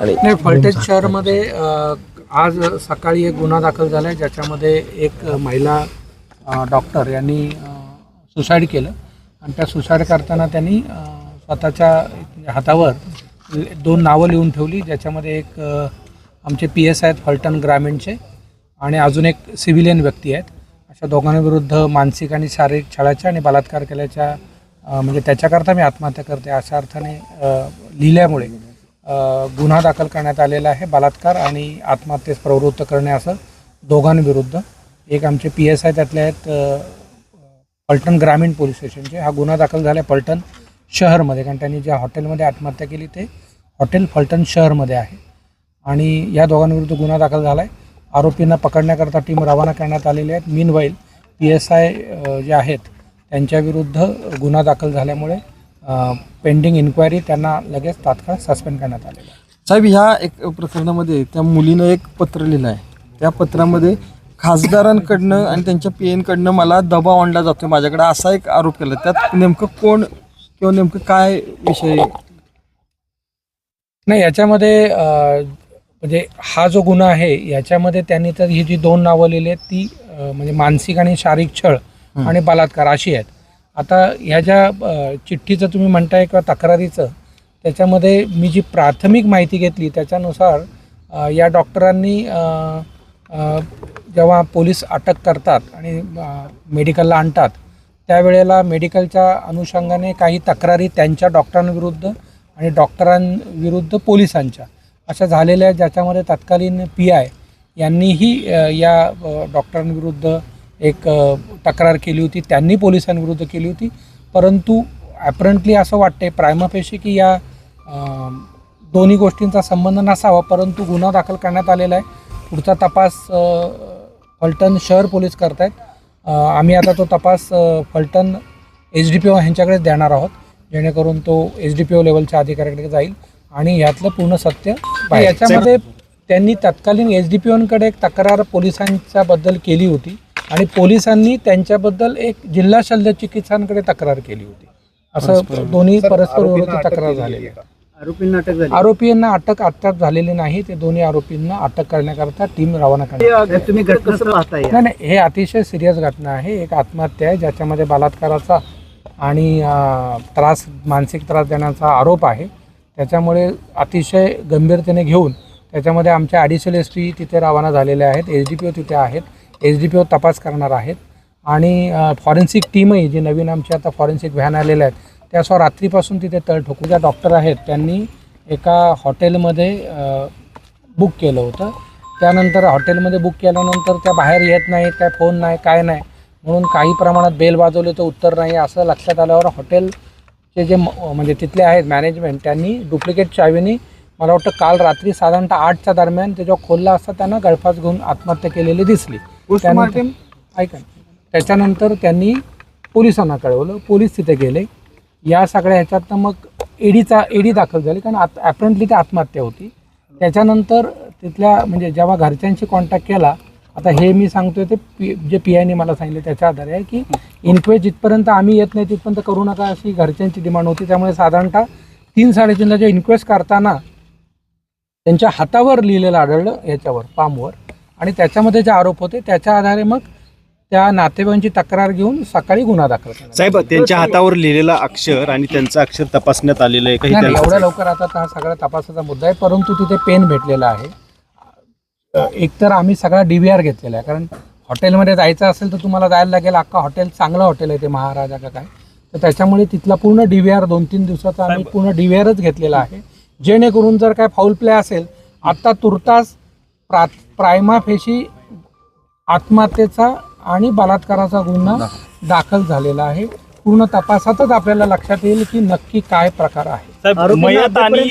आणि नाही शहरमध्ये आज सकाळी एक गुन्हा दाखल झाला आहे ज्याच्यामध्ये एक महिला डॉक्टर यांनी सुसाईड केलं. आणि त्या सुसाईड करताना त्यांनी स्वतःच्या हातावर दोन नावं लिहून ठेवली ज्याच्यामध्ये एक आमचे पी एस आहेत फलटण ग्रामीणचे आणि अजून एक सिव्हिलियन व्यक्ती आहेत. अशा दोघांविरुद्ध मानसिक आणि शारीरिक छळाच्या आणि बलात्कार केल्याच्या म्हणजे त्याच्याकरता मी आत्महत्या करते अशा अर्थाने लिहिल्यामुळे गुन्हा दाखल करण्यात आलेला आहे बलात्कार आणि आत्महत्येस प्रवृत्त करणे असं दोघांविरुद्ध. एक आमचे पी एस आय त्यातले आहेत पलटण ग्रामीण पोलीस स्टेशनचे. हा गुन्हा दाखल झाला आहे पलटण शहरमध्ये कारण त्यांनी ज्या हॉटेलमध्ये आत्महत्या केली ते हॉटेल फलटण शहरमध्ये आहे. आणि या दोघांविरुद्ध गुन्हा दाखल झाला आहे आरोपींना पकडण्याकरता टीम रवाना करण्यात आलेली आहेत. Meanwhile P S I जे आहेत त्यांच्याविरुद्ध गुन्हा दाखल झाल्यामुळे पेंडिंग इन्क्वायरी त्यांना लगेच तात्काळ सस्पेंड करण्यात आलेलं आहे. साहेब ह्या एक प्रकरणामध्ये त्या मुलीनं एक पत्र लिहिलं आहे. त्या पत्रामध्ये खासदारांकडनं आणि त्यांच्या पी एनकडनं मला दबाव आणला जातो माझ्याकडे असा एक आरोप केला. त्यात नेमकं कोण किंवा नेमकं काय विषय? नाही याच्यामध्ये म्हणजे हा जो गुन्हा आहे याच्यामध्ये त्यांनी तर ही जी दोन नावं लिहिली आहेत ती म्हणजे मानसिक आणि शारीरिक छळ आणि बलात्कार अशी आहेत. आता ह्या ज्या चिठ्ठीचं तुम्ही म्हणताय किंवा तक्रारीचं त्याच्यामध्ये मी जी प्राथमिक माहिती घेतली त्याच्यानुसार या डॉक्टरांनी जेव्हा पोलीस अटक करतात आणि मेडिकलला आणतात त्यावेळेला मेडिकलच्या अनुषंगाने काही तक्रारी त्यांच्या डॉक्टरांविरुद्ध आणि डॉक्टरांविरुद्ध पोलिसांच्या अशा झालेल्या ज्याच्यामध्ये तत्कालीन पी आय यांनीही या डॉक्टरांविरुद्ध एक तक्रार केली होती त्यांनी पोलिसांविरुद्ध केली होती. परंतु ॲपरंटली असं वाटते प्रायमापेशी की या दोन्ही गोष्टींचा संबंध नसावा परंतु गुन्हा दाखल करण्यात आलेला आहे. पुढचा तपास फलटण शहर पोलीस करतायत. अ, आम्ही आता तो तपास Phaltan H D P O ह्यांच्याकडेच देणार आहोत जेणेकरून तो एच डी पी ओ लेवलच्या अधिकाऱ्याकडे जाईल आणि यातलं पूर्ण सत्य याच्यामध्ये त्यांनी तत्कालीन एच डी पी ओंकडे एक तक्रार पोलिसांच्या बद्दल केली होती. आणि पोलिसांनी त्यांच्याबद्दल एक जिल्हा शल्य चिकित्सांकडे तक्रार केली होती. असं दोन्ही परस्पर विरोधी तक्रार झालेली आहे आरोपींना अटक झाली. आरोपींना अटक अद्याप झालेली नाही ते दोन्ही आरोपींना अटक करण्याकरता टीम रवाना करण्यात तुम्ही घटना कसं पाहताय? नाही नाही हे अतिशय सिरियस घटना आहे एक आत्महत्या आहे ज्याच्यामध्ये बलात्काराचा आणि त्रास मानसिक त्रास देण्याचा आरोप आहे. त्याच्यामुळे अतिशय गंभीरतेने घेऊन त्याच्यामध्ये आमच्या ॲडिशनल एस टी तिथे रवाना झालेले आहेत एच डी पी ओ तिथे आहेत. एच डी पी ओ तपास करणार आहेत. आणि फॉरेन्सिक टीमही जी नवीन आमची आता फॉरेन्सिक व्हॅन आलेल्या आहेत त्या स्व रात्रीपासून तिथे तळ ठोकू ज्या डॉक्टर आहेत. त्यांनी एका हॉटेलमध्ये बुक केलं होतं. त्यानंतर हॉटेलमध्ये बुक केल्यानंतर त्या बाहेर येत नाहीत काय फोन नाही काय नाही. म्हणून काही प्रमाणात बेल वाजवले तर उत्तर नाही. असं लक्षात आल्यावर हॉटेलचे जे म- म्हणजे तिथले आहेत मॅनेजमेंट त्यांनी डुप्लिकेट चावीने मला वाटतं काल रात्री साधारणतः आठच्या दरम्यान ते जेव्हा खोलला असता त्यांना गळफास घेऊन आत्महत्या केलेली दिसली. पोस्टमार्टम? ऐका. त्याच्यानंतर त्यांनी पोलिसांना कळवलं. पोलीस तिथे गेले. या सगळ्या ह्याच्यातनं मग एडीचा एडी दाखल झाली कारण आत ॲपरंटली ते आत्महत्या होती. त्याच्यानंतर तिथल्या म्हणजे जेव्हा घरच्यांशी कॉन्टॅक्ट केला आता हे मी सांगतोय ते पी जे पी आयने मला सांगितलं त्याच्या आधारे आहे की इन्क्वेस्ट जिथपर्यंत आम्ही येत नाही तिथपर्यंत करू नका अशी घरच्यांची डिमांड होती. त्यामुळे साधारणतः तीन साडेतीनला जे इन्क्वेस्ट करताना त्यांच्या हातावर लिहिलेलं आढळलं याच्यावर पामवर आणि त्याच्यामध्ये जे आरोप होते त्याच्या आधारे मग त्या नातेवाईकांची तक्रार घेऊन सकाळी गुन्हा दाखल केला. साहेब त्यांच्या हातावर लिहिलेलं अक्षर आणि त्यांचं अक्षर तपासण्यात आलेलं आहे. काही नाही, नाही, त्यांचं एवढ्या लवकर आता हा सगळा तपासाचा मुद्दा आहे परंतु तिथे पेन भेटलेला आहे. अ, एकतर आम्ही सगळा डी व्ही आर घेतलेला आहे कारण हॉटेलमध्ये जायचं असेल तर तुम्हाला जायला लागेल अख्खा हॉटेल चांगलं हॉटेल आहे ते महाराजा का काय. तर त्याच्यामुळे तिथला पूर्ण डी व्ही आर दोन तीन दिवसाचा आम्ही पूर्ण डी व्ही आरच घेतलेला आहे. जेणेकरून जर काय फाऊल प्ले असेल आत्ता तुर्तास प्रा प्रायमा फेशी आत्महत्येचा आणि बलात्काराचा गुन्हा दाखल झालेला आहे. पूर्ण तपासातच आपल्याला लक्षात येईल की नक्की काय प्रकार आहे. मयत आणि